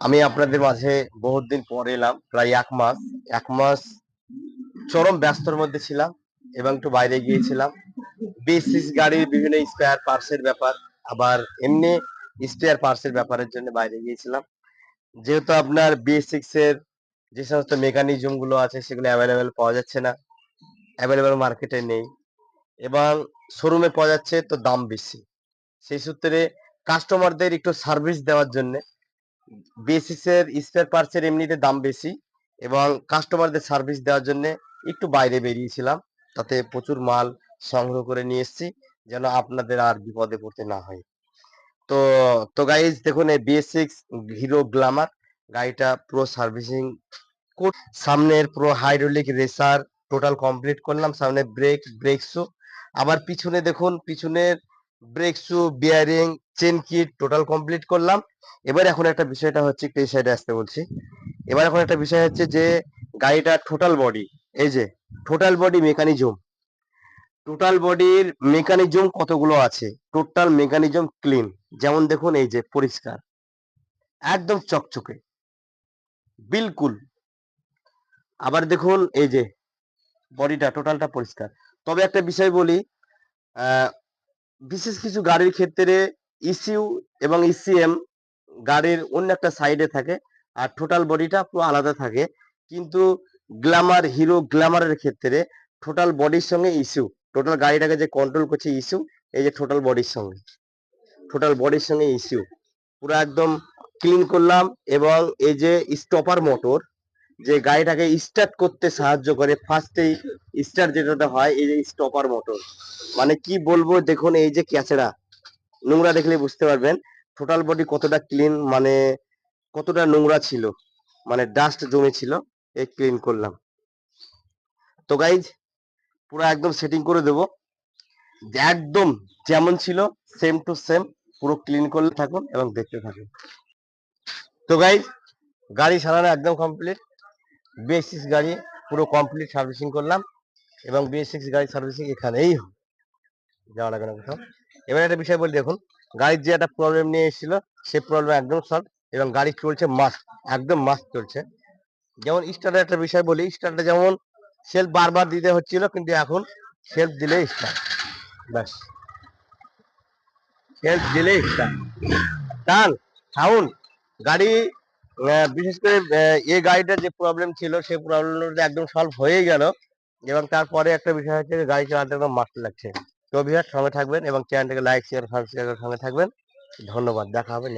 আমি আপনাদের মাঝে বহুত দিন পরে এলাম, প্রায় এক মাস। এক মাস চরম ব্যস্তর মধ্যে ছিলাম এবং একটু বাইরে গিয়েছিলাম। বিএসসিস গাড়ির বিভিন্ন স্পেয়ার পার্টসের ব্যাপার, আবার এমনি স্পেয়ার পার্টসের ব্যাপারের জন্য বাইরে গিয়েছিলাম। যেহেতু আপনার বিএস সিক্স এর যে সমস্ত মেকানিজমগুলো আছে সেগুলো অ্যাভেলেবেল পাওয়া যাচ্ছে না অ্যাভেলেবেল মার্কেটে নেই। এবং শোরুমে পাওয়া যাচ্ছে তো দাম বেশি। সেই সূত্রে কাস্টমারদের একটু সার্ভিস দেওয়ার জন্য বেসিস এর স্পেয়ার পার্টস এর এমনিতে দাম বেশি এবং কাস্টমারদের সার্ভিস দেওয়ার জন্য একটু বাইরে বেরিয়েছিলাম। তাতে প্রচুর মাল সংগ্রহ করে নিয়ে এসেছি যেন আপনাদের আর বিপদে পড়তে না হয়। তো তো গাইজ দেখুন এই বিএস হিরো গ্লামার গাড়িটা পুরো সার্ভিসিং সামনের পুরো হাইড্রোলিক রেসার টোটাল কমপ্লিট করলাম, সামনে ব্রেক ব্রেক শু আবার পিছনে দেখুন, পিছনের brake shoe bearing chain kit total complete করলাম। এবার এখন একটা বিষয়টা হচ্ছে একটু এই সাইডে আসতে বলছি। এবার এখন একটা বিষয় হচ্ছে যে, গাড়িটা টোটাল বডি এই যে টোটাল বডি মেকানিজম টোটাল বডির মেকানিজম কতগুলো আছে? টোটাল মেকানিজম ক্লিন যেমন দেখুন এই যে, পরিষ্কার। একদম চকচকে। বিলকুল। আবার দেখুন এই যে বডিটা টোটালটা পরিষ্কার। তবে একটা বিষয় বলি বিশেষ কিছু গাড়ির ক্ষেত্রে ইসিউ এবং ইসিএম গাড়ির অন্য একটা সাইডে থাকে আর টোটাল বডিটা পুরো আলাদা থাকে। কিন্তু গ্ল্যামার হিরো গ্ল্যামারের ক্ষেত্রে টোটাল বডির সঙ্গে ইস্যু টোটাল গাড়িটাকে যে কন্ট্রোল করছে ইস্যু এই যে টোটাল বডির সঙ্গে টোটাল বডির সঙ্গে ইস্যু পুরো একদম ক্লিন করলাম এবং এই যে স্টপার মোটর যে গাড়িটাকে স্টার্ট করতে সাহায্য করে ফার্স্টেই স্টার্ট যেটাতে হয়, এই যে স্টপার মোটর মানে কি বলব, দেখুন এই যে ক্যাচড়া নোংরা দেখলে বুঝতে পারবেন। টোটাল বডি কতটা ক্লিন মানে কতটা নোংরা ছিল মানে ডাস্ট জমে ছিল, এই ক্লিন করলাম। তো গাইজ পুরো একদম সেটিং করে দেবো। একদম যেমন ছিল সেম টু সেম পুরো ক্লিন করলে থাকুন এবং দেখতে থাকুন। তো গাইজ গাড়ি সারানো একদম কমপ্লিট বিএস গাড়ি পুরো কমপ্লিট সার্ভিসিং করলাম এবং বিএস গাড়ি সার্ভিসিং এখানেই। যাওয়া লাগবে না কোথাও এবার একটা বিষয় বলি, দেখুন, গাড়ির যে একটা প্রবলেম নিয়ে এসেছিল সেই প্রবলেম একদম সলভ এবং গাড়ি চলছে মাস্ট একদম মাস্ট চলছে। যেমন স্টার্টের একটা বিষয় বলি স্টার্টে যেমন সেলফ বারবার দিতে হচ্ছিল, কিন্তু এখন সেলফ দিলেই স্টার্ট ব্যাস। সেলফ দিলেই স্টার্ট টান সাউন্ড গাড়ি বিশেষ করে এ গাড়িটার যে প্রবলেম ছিল সেই প্রবলেমটা একদম সলভ হয়ে গেল। এবং তারপরে একটা বিষয় হচ্ছে গাড়ি চালাতে একদম মাস্ট লাগছে। তো সঙ্গে থাকবেন এবং চ্যানেলটাকে লাইক শেয়ার সাবস্ক্রাইব সঙ্গে থাকবেন। ধন্যবাদ। দেখা হবে next